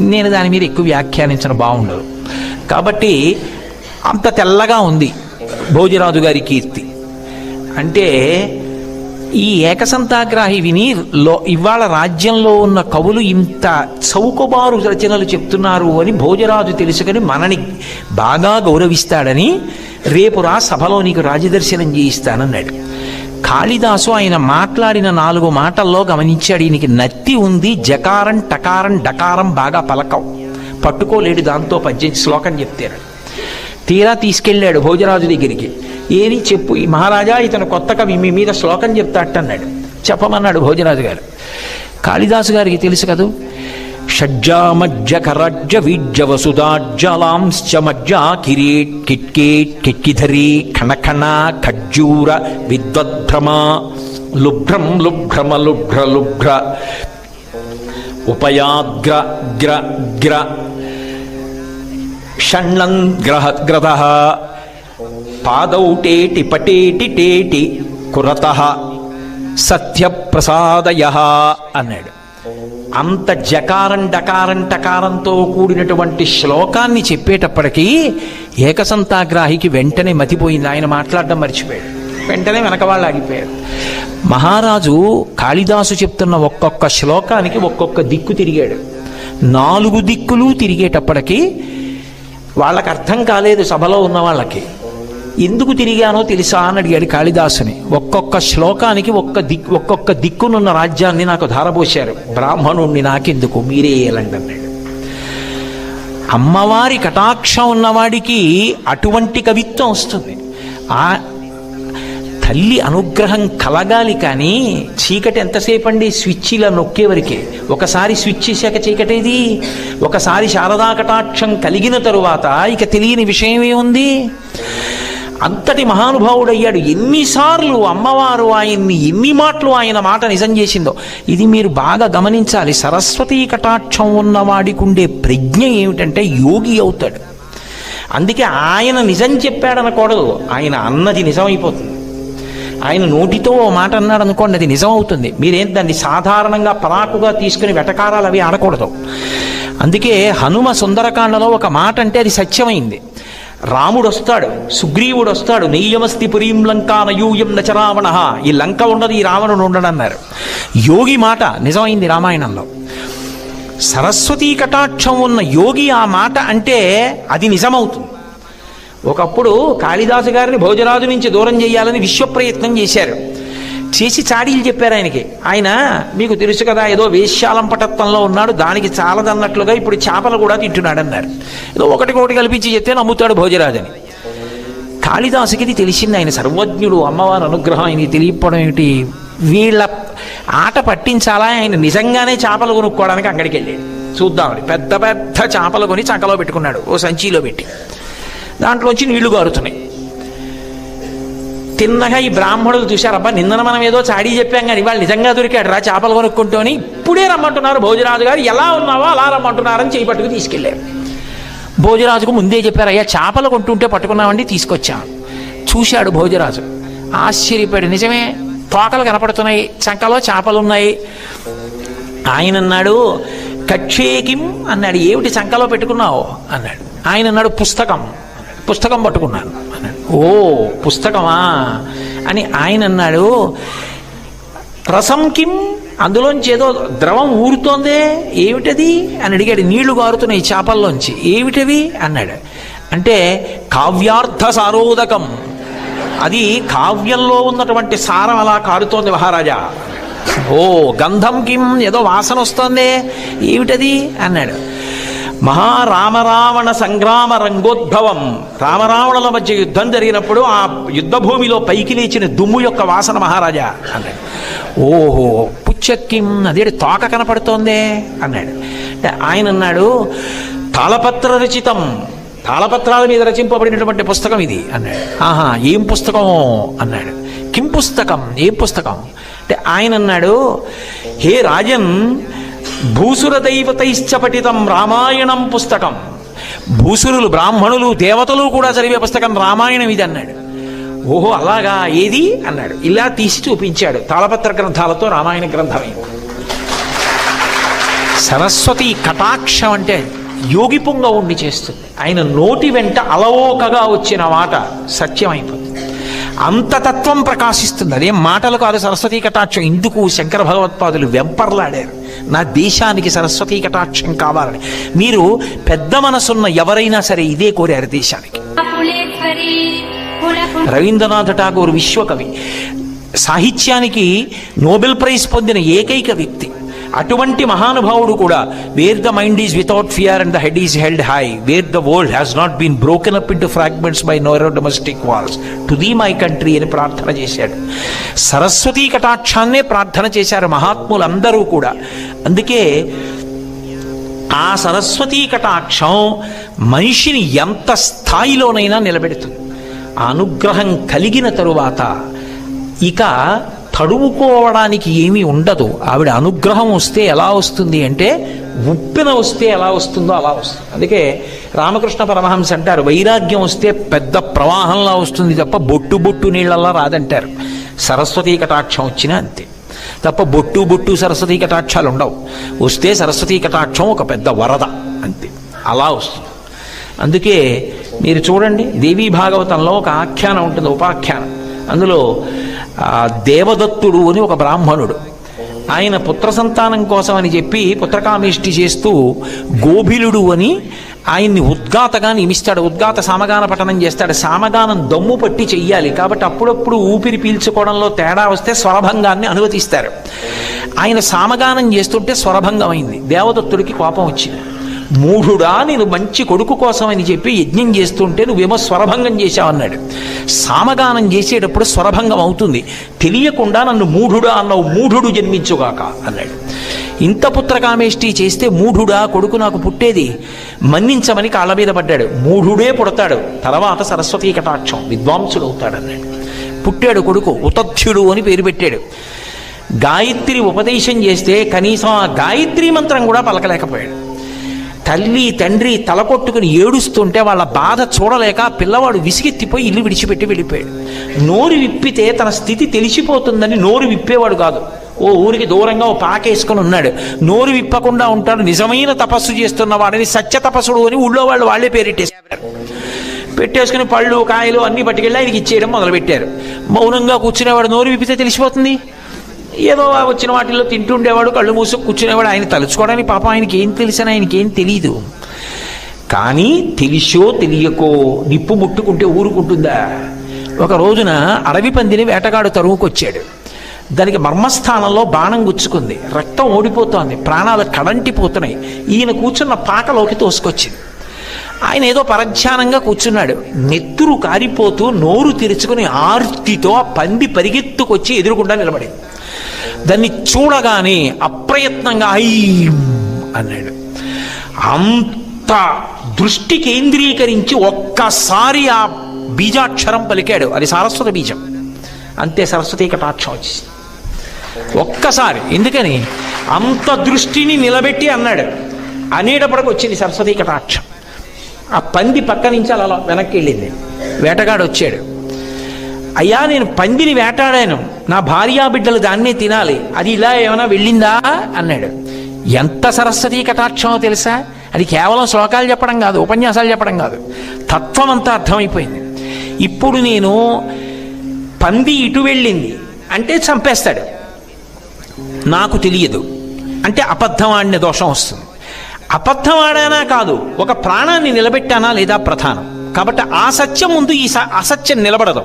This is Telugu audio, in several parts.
నేను దాని మీద ఎక్కువ వ్యాఖ్యానించడం బాగుండదు. కాబట్టి అంత తెల్లగా ఉంది భోజరాజు గారి కీర్తి. అంటే ఈ ఏకసంతాగ్రాహి విని లో ఇవాళ రాజ్యంలో ఉన్న కవులు ఇంత చౌకబారు రచనలు చెప్తున్నారు అని భోజరాజు తెలుసుకొని మనని బాగా గౌరవిస్తాడని రేపు రా సభలో నీకు రాజదర్శనం చేయిస్తానన్నాడు. కాళిదాసు ఆయన మాట్లాడిన నాలుగు మాటల్లో గమనించాడు ఈయనకి నత్తి ఉంది జకారం టకారం డకారం బాగా పలకం పట్టుకోలేడు దాంతో పద్దెనిమిది శ్లోకం చెప్తారు తీరా తీసుకెళ్ళాడు భోజరాజు దగ్గరికి. ఏది చెప్పు ఈ మహారాజా ఇతను కొత్త కవి మీ మీద శ్లోకం చెప్తాటన్నాడు చెప్పమన్నాడు భోజరాజు గారు. కాళిదాసు గారికి తెలుసు కదా? షడ్జామజ్జకరజ్జ వీజ్జవసుదాజ్జలాంశ్చ మజ్జా కిరీట్ కిట్కేట్ కిట్కిధరి ఖణఖణ ఖజ్జూర విద్వద్భ్రమ లుభ్రం లుభ్రమ లుభ్ర లుభ్ర ఉపయాగ్ర గ్ర గ్ర షణ్ణం గ్రహ గ్రద పాదౌ టేటి పటేటి టేటి కురత సత్యప్రసాదయ అన్నాడు అంత జకారం డకారం టకారంతో కూడినటువంటి శ్లోకాన్ని చెప్పేటప్పటికీ ఏకసంతాగ్రాహికి వెంటనే మతిపోయింది. ఆయన మాట్లాడడం మర్చిపోయాడు. వెంటనే వెనక వాళ్ళు ఆగిపోయారు. మహారాజు కాళిదాసు చెప్తున్న ఒక్కొక్క శ్లోకానికి ఒక్కొక్క దిక్కు తిరిగాడు. నాలుగు దిక్కులు తిరిగేటప్పటికీ వాళ్ళకి అర్థం కాలేదు సభలో ఉన్న వాళ్ళకి. ఎందుకు తిరిగానో తెలుసా అని అడిగాడు కాళిదాసుని. ఒక్కొక్క శ్లోకానికి ఒక్క దిక్ ఒక్కొక్క దిక్కునున్న రాజ్యాన్ని నాకు ధారపోశారు బ్రాహ్మణుణ్ణి నాకెందుకు? మీరే ఏలండి అన్నాడు. అమ్మవారి కటాక్షం ఉన్నవాడికి అటువంటి కవిత్వం వస్తుంది. ఆ తల్లి అనుగ్రహం కలగాలి కానీ చీకటి ఎంతసేపు అండి స్విచ్ ఇలా నొక్కేవరకే. ఒకసారి స్విచ్ చేశాక చీకటేది? ఒకసారి శారదా కటాక్షం కలిగిన తరువాత ఇక తెలియని విషయం ఏముంది అంతటి మహానుభావుడయ్యాడు. ఎన్నిసార్లు అమ్మవారు ఆయన్ని ఎన్ని మాటలు ఆయన మాట నిజం చేసిందో. ఇది మీరు బాగా గమనించాలి. సరస్వతీ కటాక్షం ఉన్నవాడికి ఉండే ప్రజ్ఞ ఏమిటంటే యోగి అవుతాడు. అందుకే ఆయన నిజం చెప్పాడనకూడదు. ఆయన అన్నది నిజమైపోతుంది. ఆయన నోటితో ఓ మాట అన్నాడు అనుకోండి అది నిజం అవుతుంది మీరేం దాన్ని సాధారణంగా పరాకుగా తీసుకుని వెటకారాలు అవి ఆడకూడదు. అందుకే హనుమ సుందరకాండలో ఒక మాట అంటే అది సత్యమైంది. రాముడు వస్తాడు సుగ్రీవుడు వస్తాడు నెయ్యమస్తి పురీం లంకా నయూయం నచరావణ ఈ లంక ఉండదు ఈ రావణుడు ఉండడన్నారు. యోగి మాట నిజమైంది రామాయణంలో. సరస్వతీ కటాక్షం ఉన్న యోగి ఆ మాట అంటే అది నిజమవుతుంది. ఒకప్పుడు కాళిదాసు గారిని భోజరాజు నుంచి దూరం చేయాలని విశ్వప్రయత్నం చేశారు. చేసి చాడీలు చెప్పారు ఆయనకి. ఆయన మీకు తెలుసు కదా ఏదో వేశ్యాలంపటత్వంలో ఉన్నాడు దానికి చాలదన్నట్లుగా ఇప్పుడు చేపలు కూడా తింటున్నాడు అన్నారు ఏదో ఒకటి ఒకటి కల్పించి చెప్తే నమ్ముతాడు భోజరాజని. కాళిదాసుకి ఇది తెలిసింది ఆయన సర్వజ్ఞుడు అమ్మవారి అనుగ్రహం ఆయనకి తెలియపడం ఏమిటి? వీళ్ళ ఆట పట్టించాలా ఆయన నిజంగానే చేపలు కొనుక్కోవడానికి అక్కడికి వెళ్ళాడు. చూద్దామని పెద్ద పెద్ద చేపలు కొని చంకలో పెట్టుకున్నాడు ఓ సంచిలో పెట్టి. దాంట్లోంచి నీళ్ళు గారుతున్నాయి తిన్నగా ఈ బ్రాహ్మణులు చూశారబ్బా నిన్న మనం ఏదో చాడీ చెప్పాం కానీ వాళ్ళు నిజంగా దొరికాడు రా చేపలు కొనుక్కుంటూ అని ఇప్పుడే రమ్మంటున్నారు భోజరాజు గారు. ఎలా ఉన్నావో అలా రమ్మంటున్నారని చేయి పట్టుకు తీసుకెళ్ళారు. భోజరాజుకు ముందే చెప్పారు అయ్యా చేపలు కొంటుంటే పట్టుకున్నామండి తీసుకొచ్చాం. చూశాడు భోజరాజు. ఆశ్చర్యపోయాడు నిజమే తోకలు కనపడుతున్నాయి చంకలో చేపలు ఉన్నాయి ఆయన అన్నాడు కక్షేకిం అన్నాడు. ఏమిటి చంకలో పెట్టుకున్నావు? అన్నాడు. ఆయన అన్నాడు పుస్తకం పుస్తకం పట్టుకున్నాను. అన్నాడు ఓ పుస్తకమా? అని ఆయన అన్నాడు రసం కిం అందులోంచి ఏదో ద్రవం ఊరుతోందే ఏమిటది? అని అడిగాడు నీళ్ళు గారుతున్నాయి చేపల్లోంచి ఏమిటవి? అన్నాడు. అంటే కావ్యార్థ సారోదకం. అది కావ్యంలో ఉన్నటువంటి సారం అలా కారుతోంది మహారాజా. ఓ గంధం కిం ఏదో వాసన వస్తోంది ఏమిటది? అన్నాడు. మహారామరావణ సంగ్రామ రంగోద్భవం రామరావణుల మధ్య యుద్ధం జరిగినప్పుడు ఆ యుద్ధ భూమిలో పైకి లేచిన దుమ్ము యొక్క వాసన మహారాజా అన్నాడు. ఓహో పుచ్చక్కిం అదేడు తోక కనపడుతోందే అన్నాడు. అంటే ఆయన అన్నాడు తాళపత్ర రచితం తాళపత్రాల మీద రచింపబడినటువంటి పుస్తకం ఇది అన్నాడు. ఆహా ఏం పుస్తకం? అన్నాడు. కిం పుస్తకం? ఏం పుస్తకం? అంటే ఆయన అన్నాడు హే రాజన్ భూసుర దైవతైశ్చ పఠితం రామాయణం పుస్తకం. భూసురులు బ్రాహ్మణులు దేవతలు కూడా చదివే పుస్తకం రామాయణం ఇది అన్నాడు. ఓహో అలాగా ఏది? అన్నాడు. ఇలా తీసి చూపించాడు తాళపత్ర గ్రంథాలతో రామాయణ గ్రంథమైంది సరస్వతి కటాక్షం అంటే యోగిపుంగ ఉండి చేస్తుంది. ఆయన నోటి వెంట అలవోకగా వచ్చిన మాట సత్యమైపోతుంది. అంత తత్వం ప్రకాశిస్తుంది. అదేం మాటలు కాదు సరస్వతీ కటాక్షం. ఇందుకు శంకర భగవత్పాదులు వెంపర్లాడారు. నా దేశానికి సరస్వతీ కటాక్షం కావాలని. మీరు పెద్ద మనసున్న ఎవరైనా సరే ఇదే కోరారు దేశానికి. రవీంద్రనాథ్ ఠాగూర్ విశ్వకవి. సాహిత్యానికి నోబెల్ ప్రైజ్ పొందిన ఏకైక వ్యక్తి. అటువంటి మహానుభావుడు కూడా where the mind is without fear and the head is held high where the world has not been broken up into fragments by narrow domestic walls to thee my country అని ప్రార్థన చేశాడు. సరస్వతీ కటాక్షాన్నే ప్రార్థన చేశారు మహాత్ములందరూ కూడా. అందుకే ఆ సరస్వతీ కటాక్షం మనిషిని ఎంత స్థాయిలోనైనా నిలబెడుతుంది. ఆ అనుగ్రహం కలిగిన తరువాత ఇక కడుముకోవడానికి ఏమీ ఉండదు. ఆవిడ అనుగ్రహం వస్తే ఎలా వస్తుంది అంటే ఉప్పిన వస్తే ఎలా వస్తుందో అలా వస్తుంది. అందుకే రామకృష్ణ పరమహంస అంటారు వైరాగ్యం వస్తే పెద్ద ప్రవాహంలా వస్తుంది తప్ప బొట్టు బొట్టు నీళ్ళల్లా రాదంటారు. సరస్వతీ కటాక్షం వచ్చినా అంతే. తప్ప బొట్టు బొట్టు సరస్వతీ కటాక్షాలు ఉండవు. వస్తే సరస్వతీ కటాక్షం ఒక పెద్ద వరద అంతే. అలా వస్తుంది. అందుకే మీరు చూడండి దేవీ భాగవతంలో ఒక ఆఖ్యానం ఉంటుంది ఉపాఖ్యానం. అందులో దేవదత్తుడు అని ఒక బ్రాహ్మణుడు. ఆయన పుత్ర సంతానం కోసం అని చెప్పి పుత్రకామిష్టి చేస్తూ గోభిలుడు అని ఆయన్ని ఉద్గాతగా నియమిస్తాడు. ఉద్గాత సామగాన పఠనం చేస్తాడు. సామగానం దమ్ము పట్టి చెయ్యాలి. కాబట్టి అప్పుడప్పుడు ఊపిరి పీల్చుకోవడంలో తేడా వస్తే స్వరభంగాన్ని అనుమతిస్తారు ఆయన సామగానం చేస్తుంటే స్వరభంగమైంది. దేవదత్తుడికి కోపం వచ్చింది. మూఢుడా నేను మంచి కొడుకు కోసమని చెప్పి యజ్ఞం చేస్తుంటే నువ్వేమో స్వరభంగం చేశావన్నాడు సామగానం చేసేటప్పుడు స్వరభంగం అవుతుంది. తెలియకుండా నన్ను మూఢుడా అన్నావు మూఢుడు జన్మించుగాక అన్నాడు. ఇంత పుత్రకామేష్టి చేస్తే మూఢుడా కొడుకు నాకు పుట్టేది? మన్నించమని కాళ్ళ మీద పడ్డాడు. మూఢుడే పుడతాడు. తర్వాత సరస్వతీ కటాక్షం విద్వాంసుడు అవుతాడు అన్నాడు. పుట్టాడు కొడుకు ఉతథ్యుడు అని పేరు పెట్టాడు. గాయత్రి ఉపదేశం చేస్తే కనీసం ఆ గాయత్రి మంత్రం కూడా పలకలేకపోయాడు. తల్లి తండ్రి తల కొట్టుకుని ఏడుస్తుంటే వాళ్ళ బాధ చూడలేక పిల్లవాడు విసిగెత్తిపోయి ఇల్లు విడిచిపెట్టి వెళ్ళిపోయాడు. నోరు విప్పితే తన స్థితి తెలిసిపోతుందని నోరు విప్పేవాడు కాదు. ఓ ఊరికి దూరంగా ఓ పాకేసుకొని ఉన్నాడు. నోరు విప్పకుండా ఉంటాడు. నిజమైన తపస్సు చేస్తున్న వాడిని సత్య తపస్సుడు అని ఊళ్ళో వాళ్ళు వాళ్ళే పేరెట్టేశారు. పెట్టేసుకుని పళ్ళు కాయలు అన్ని పట్టుకెళ్ళి ఆయనకి ఇచ్చేయడం మొదలుపెట్టారు. మౌనంగా కూర్చునేవాడు నోరు విప్పితే తెలిసిపోతుంది? ఏదో వచ్చిన వాటిల్లో తింటుండేవాడు కళ్ళు మూసు కూర్చునేవాడు ఆయన తలుచుకోవడానికి పాపం ఆయనకి ఏం తెలిసిన ఆయనకి ఏం తెలియదు కానీ తెలిసో తెలియకో నిప్పు ముట్టుకుంటే ఊరుకుంటుందా? ఒక రోజున అడవి పందిని వేటగాడు తరుముకొచ్చాడు దానికి మర్మస్థానంలో బాణం గుచ్చుకుంది. రక్తం ఓడిపోతోంది ప్రాణాలు కడంటిపోతున్నాయి ఈయన కూర్చున్న పాకలోకి తోసుకొచ్చింది. ఆయన ఏదో పరధ్యానంగా కూర్చున్నాడు. నెత్తురు కారిపోతూ నోరు తెరుచుకుని ఆర్తితో ఆ పంది పరిగెత్తుకొచ్చి ఎదురుకుండా నిలబడింది. దాన్ని చూడగానే అప్రయత్నంగా ఐ అన్నాడు. అంత దృష్టి కేంద్రీకరించి ఒక్కసారి ఆ బీజాక్షరం పలికాడు. అది సారస్వత బీజం. అంతే సరస్వతి కటాక్షం వచ్చింది ఒక్కసారి ఎందుకని? అంత దృష్టిని నిలబెట్టి అన్నాడు. అనేటప్పటికి వచ్చింది సరస్వతి కటాక్షం. ఆ పంది పక్క నుంచి అలా వెనక్కి వెళ్ళింది. వేటగాడు వచ్చాడు. అయ్యా నేను పందిని వేటాడాను. నా భార్యా బిడ్డలు దాన్నే తినాలి. అది ఇలా ఏమైనా వెళ్ళిందా? అన్నాడు. ఎంత సరస్వతీ కటాక్షమో తెలుసా? అది కేవలం శ్లోకాలు చెప్పడం కాదు ఉపన్యాసాలు చెప్పడం కాదు. తత్వం అంతా అర్థమైపోయింది. ఇప్పుడు నేను పంది ఇటు వెళ్ళింది అంటే చంపేస్తాడు. నాకు తెలియదు. అంటే అబద్ధం ఆడిన దోషం వస్తుంది. అబద్ధం ఆడానా కాదు ఒక ప్రాణాన్ని నిలబెట్టానా లేదా ప్రధానం? కాబట్టి ఆ సత్యం ముందు ఈ స- అసత్యం నిలబడదు.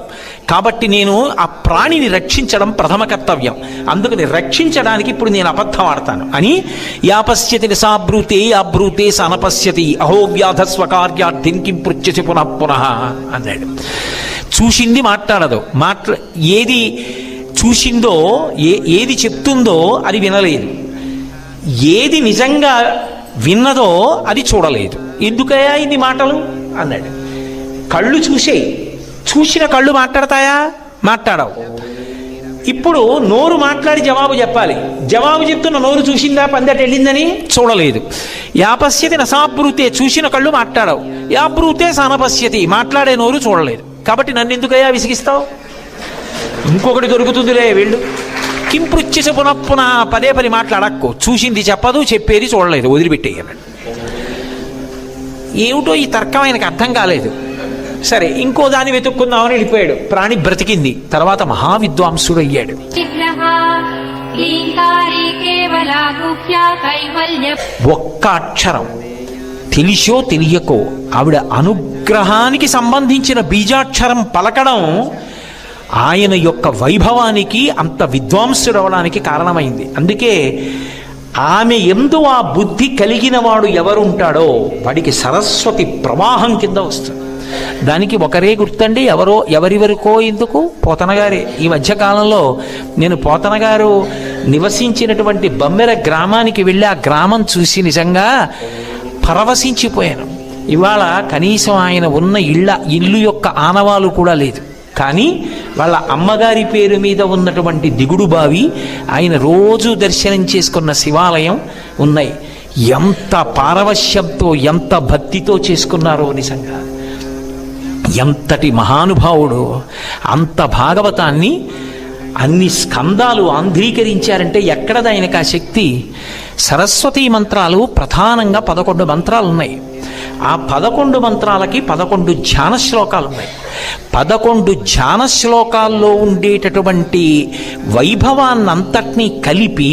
కాబట్టి నేను ఆ ప్రాణిని రక్షించడం ప్రథమ కర్తవ్యం. అందుకని రక్షించడానికి ఇప్పుడు నేను అబద్ధం ఆడతాను. అని యాపశ్యతి సాబ్రూతే అబ్రూతే సనపశ్యతి అహోవ్యాధస్వ వ్యాధ కిం పృచ్చసి పునః పునః అన్నాడు. చూసింది మాట్లాడదు. మాట్లా ఏది చూసిందో ఏ ఏది చెప్తుందో అది వినలేదు. ఏది నిజంగా విన్నదో అది చూడలేదు. ఎందుకయ్యా ఇన్ని మాటలు? అన్నాడు. కళ్ళు చూసే. చూసిన కళ్ళు మాట్లాడతాయా? మాట్లాడవు. ఇప్పుడు నోరు మాట్లాడి జవాబు చెప్పాలి. జవాబు చెప్తున్న నోరు చూసిందా పందట వెళ్ళిందని? చూడలేదు. యాపశ్యతి నసాబ్రూతే చూసిన కళ్ళు మాట్లాడవు. యాబ్రూతే సనపశ్యతి మాట్లాడే నోరు చూడలేదు. కాబట్టి నన్ను ఎందుకయ్యా విసిగిస్తావు? ఇంకొకటి దొరుకుతుందిలే వీళ్ళు. కింపృచ్చేసి పునఃపున పదే పది మాట్లాడక్కు చూసింది చెప్పదు చెప్పేది చూడలేదు. వదిలిపెట్టేయన్నాడు ఏమిటో ఈ తర్కం ఆయనకు అర్థం కాలేదు. సరే ఇంకో దాన్ని వెతుక్కుందామని వెళ్ళిపోయాడు. ప్రాణి బ్రతికింది. తర్వాత మహావిద్వాంసుడు అయ్యాడు ఒక్క అక్షరం. తెలిసో తెలియకో. ఆవిడ అనుగ్రహానికి సంబంధించిన బీజాక్షరం పలకడం ఆయన యొక్క వైభవానికి అంత విద్వాంసుడు అవడానికి కారణమైంది. అందుకే ఆమె ఎందు ఆ బుద్ధి కలిగిన వాడు ఎవరుంటాడో వాడికి సరస్వతి ప్రవాహం కింద వస్తుంది. దానికి ఒకరే గుర్తండి ఎవరో ఎవరివరికో ఎందుకు? పోతనగారే ఈ మధ్యకాలంలో నేను పోతనగారు నివసించినటువంటి బమ్మెర గ్రామానికి వెళ్ళి ఆ గ్రామం చూసి నిజంగా పరవశించిపోయాను. ఇవాళ కనీసం ఆయన ఉన్న ఇళ్ళ ఇల్లు యొక్క ఆనవాలు కూడా లేదు. కానీ వాళ్ళ అమ్మగారి పేరు మీద ఉన్నటువంటి దిగుడు బావి ఆయన రోజు దర్శనం చేసుకున్న శివాలయం ఉన్నాయి. ఎంత పారవశ్యంతో ఎంత భక్తితో చేసుకున్నారో నిజంగా. ఎంతటి మహానుభావుడు అంత భాగవతాన్ని అన్ని స్కందాలు ఆంధ్రీకరించారంటే ఎక్కడది ఆయనకు ఆ శక్తి? సరస్వతీ మంత్రాలు ప్రధానంగా పదకొండు మంత్రాలు ఉన్నాయి ఆ పదకొండు మంత్రాలకి పదకొండు ధ్యాన శ్లోకాలు ఉన్నాయి పదకొండు ధ్యాన శ్లోకాల్లో ఉండేటటువంటి వైభవాన్నంతటినీ కలిపి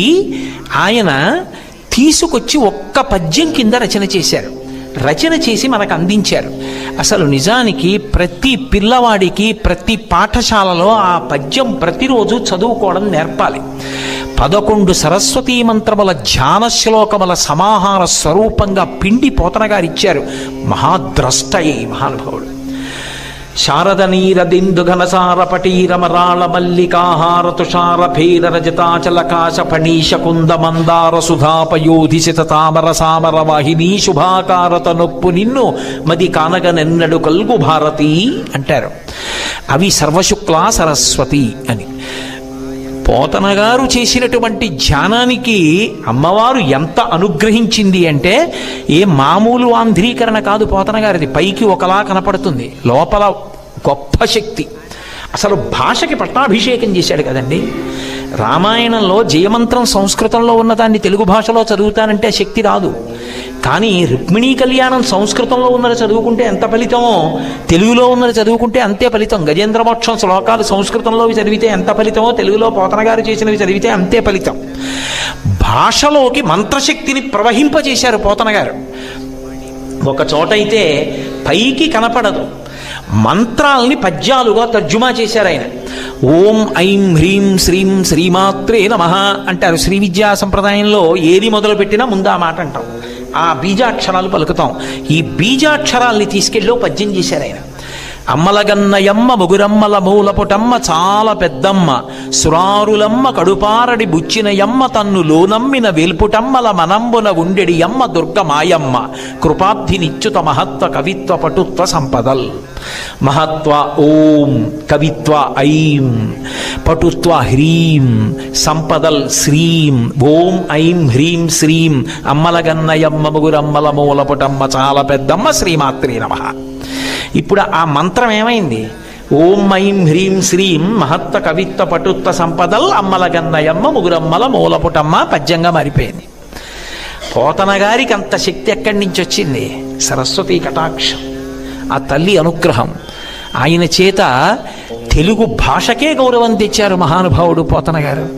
ఆయన తీసుకొచ్చి ఒక్క పద్యం కింద రచన చేశారు. రచన చేసి మనకు అందించారు. అసలు నిజానికి ప్రతి పిల్లవాడికి ప్రతి పాఠశాలలో ఆ పద్యం ప్రతిరోజు చదువుకోవడం నేర్పాలి. పదకొండు సరస్వతీ మంత్రముల ధ్యాన శ్లోకముల సమాహార స్వరూపంగా పిండి పోతన గారు ఇచ్చారు మహాద్రష్టయే మహానుభావుడు. శారద ఘనసార పటీరమరాళ మల్లికాహార తుషార భీర రజతాచలకాశ ఫణీశ కుంద మందార సుధాపయోధిసిత తామర సామర వాహిని శుభాకారత నొప్పు నిన్ను మది కానగ నెన్నడు కల్గు భారతి అంటారు అవి సర్వశుక్లా సరస్వతి అని. పోతనగారు చేసినటువంటి ధ్యానానికి అమ్మవారు ఎంత అనుగ్రహించింది అంటే ఏ మామూలు ఆంధ్రీకరణ కాదు పోతనగారిది. పైకి ఒకలా కనపడుతుంది. లోపల గొప్ప శక్తి. అసలు భాషకి పట్టాభిషేకం చేశాడు కదండి. రామాయణంలో జయమంత్రం సంస్కృతంలో ఉన్నదాన్ని తెలుగు భాషలో చదువుతానంటే ఆ శక్తి రాదు. కానీ రుక్మిణీ కళ్యాణం సంస్కృతంలో ఉన్నది చదువుకుంటే ఎంత ఫలితమో తెలుగులో ఉన్నది చదువుకుంటే అంతే ఫలితం. గజేంద్రమోక్షం శ్లోకాలు సంస్కృతంలో చదివితే ఎంత ఫలితమో తెలుగులో పోతనగారు చేసినవి చదివితే అంతే ఫలితం. భాషలోకి మంత్రశక్తిని ప్రవహింపజేశారు పోతనగారు ఒక చోటైతే పైకి కనపడదు. మంత్రాల్ని పద్యాలుగా తర్జుమా చేశారు ఆయన. ఓం ఐం హ్రీం శ్రీం శ్రీమాత్రే నమ అంటారు శ్రీ విద్యా సంప్రదాయంలో ఏది మొదలు పెట్టినా ముందు ఆ మాట అంటాం. ఆ బీజాక్షరాలు పలుకుతాం. ఈ బీజాక్షరాల్ని తీసుకెళ్ళి పద్యం చేశారు ఆయన. అమ్మలగన్నయమ్మ ముగురమ్మల మూలపుటమ్మ చాలా పెద్దమ్మ సురారులమ్మ కడుపారడి బుచ్చినయమ్మ తన్ను లోనమ్మిన వెల్పుటమ్మల మనంబున ఉండెడి అమ్మ దుర్గ మాయమ్మ కృపాబ్ధినిచ్యుత మహత్వ కవిత్వ పటుత్వ సంపదల్. మహత్వ ఓం కవిత్వ ఐం పటుత్వ హ్రీం సంపదల్ శ్రీం ఓం ఐం హ్రీం శ్రీం అమ్మలగన్నయమ్మ ముగురమ్మల మూలపుటమ్మ చాలా పెద్దమ్మ శ్రీమాత్రి నమః. ఇప్పుడు ఆ మంత్రం ఏమైంది? ఓం ఐం హ్రీం శ్రీం మహత్వ కవిత్వ పటుత్వ సంపదల్ అమ్మలగన్నయమ్మ ముగురమ్మల మూలపుటమ్మ పద్యంగా మారిపోయింది. పోతన గారికి అంత శక్తి ఎక్కడి నుంచి వచ్చింది? సరస్వతి కటాక్షం. ఆ తల్లి అనుగ్రహం. ఆయన చేత తెలుగు భాషకే గౌరవం తెచ్చారు మహానుభావుడు పోతన గారు.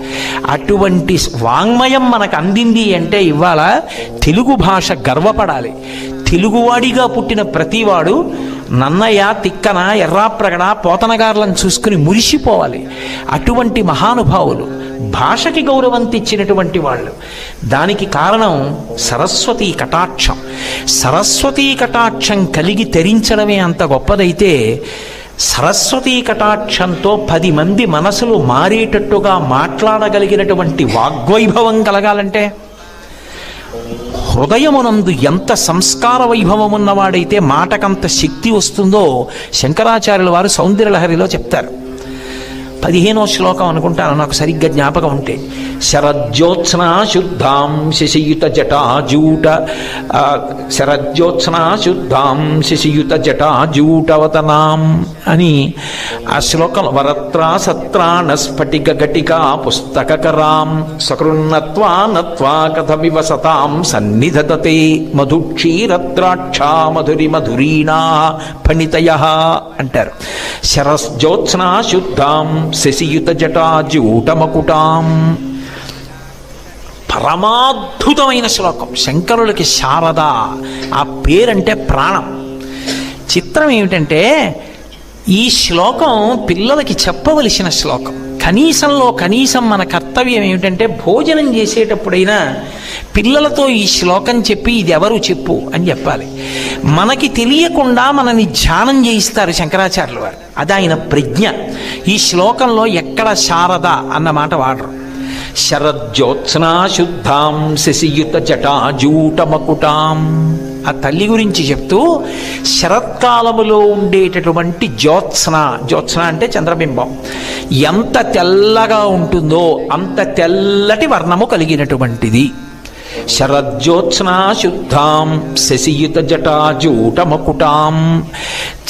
అటువంటి వాంగ్మయం మనకు అందింది అంటే ఇవాళ తెలుగు భాష గర్వపడాలి. తెలుగువాడిగా పుట్టిన ప్రతివాడు నన్నయ్య తిక్కన ఎర్రాప్రగడ పోతనగారులను చూసుకుని మురిసిపోవాలి. అటువంటి మహానుభావులు భాషకి గౌరవం తెచ్చినటువంటి వాళ్ళు. దానికి కారణం సరస్వతి కటాక్షం. సరస్వతీ కటాక్షం కలిగి తెరించడమే అంత గొప్పదైతే సరస్వతీ కటాక్షంతో పది మంది మనసులు మారేటట్టుగా మాట్లాడగలిగినటువంటి వాగ్వైభవం కలగాలంటే హృదయమునందు ఎంత సంస్కార వైభవం ఉన్నవాడైతే మాటకంత శక్తి వస్తుందో శంకరాచార్యుల వారు సౌందర్యలహరిలో చెప్తారు. పదిహేనో శ్లోకం అనుకుంటాను నాకు సరిగ్గా జ్ఞాపకం ఉంటే. శరజ్యోత్స్న శుద్ధాం శిశియుత జటాజూట ఆ, శుద్ధాం శిశియుత జటాజూటవతనాం అని ఆ శ్లోకం వరత్రా సత్రాణ స్ఫటిక ఘటికా పుస్తకరాం సకృన్నత్వా నత్వా కథమివ సతాం సన్నిధతతే మధుక్షీరద్రాక్షా మధురి మధురీణా ఫణితయ అంటారు. శరజ్యోత్స్నా శుద్ధాం శశియుత జటాజూటమకుటాం పరమాద్భుతమైన శ్లోకం. శంకరులకి శారద. ఆ పేరంటే ప్రాణం. చిత్రం ఏమిటంటే ఈ శ్లోకం పిల్లలకి చెప్పవలసిన శ్లోకం. కనీసంలో కనీసం మన కర్తవ్యం ఏమిటంటే భోజనం చేసేటప్పుడైనా పిల్లలతో ఈ శ్లోకం చెప్పి ఇది ఎవరు చెప్పు అని చెప్పాలి. మనకి తెలియకుండా మనని ధ్యానం చేయిస్తారు శంకరాచార్యులు వారు. అది ఆయన ప్రజ్ఞ. ఈ శ్లోకంలో ఎక్కడ శారద అన్నమాట వాడరు. శరజ్యోత్స్నా శుద్ధాం శశియుత జటాజూటమకుటాం. ఆ తల్లి గురించి చెప్తూ శరత్కాలములో ఉండేటటువంటి జ్యోత్స్న జ్యోత్స్న అంటే చంద్రబింబం. ఎంత తెల్లగా ఉంటుందో అంత తెల్లటి వర్ణము కలిగినటువంటిది. శరజ్యోత్స్నా శుద్ధాం శశియుత జటాజూటమకుటాం.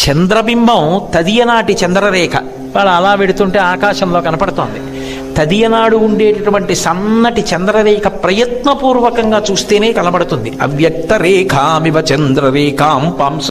చంద్రబింబం తదియనాటి చంద్రరేఖ. వాళ్ళు అలా పెడుతుంటే ఆకాశంలో కనపడుతోంది. తదియనాడు ఉండేటటువంటి సన్నటి చంద్రరేఖ ప్రయత్నపూర్వకంగా చూస్తేనే కనబడుతుంది. అవ్యక్త రేఖామివ చంద్రరేఖాం పాంస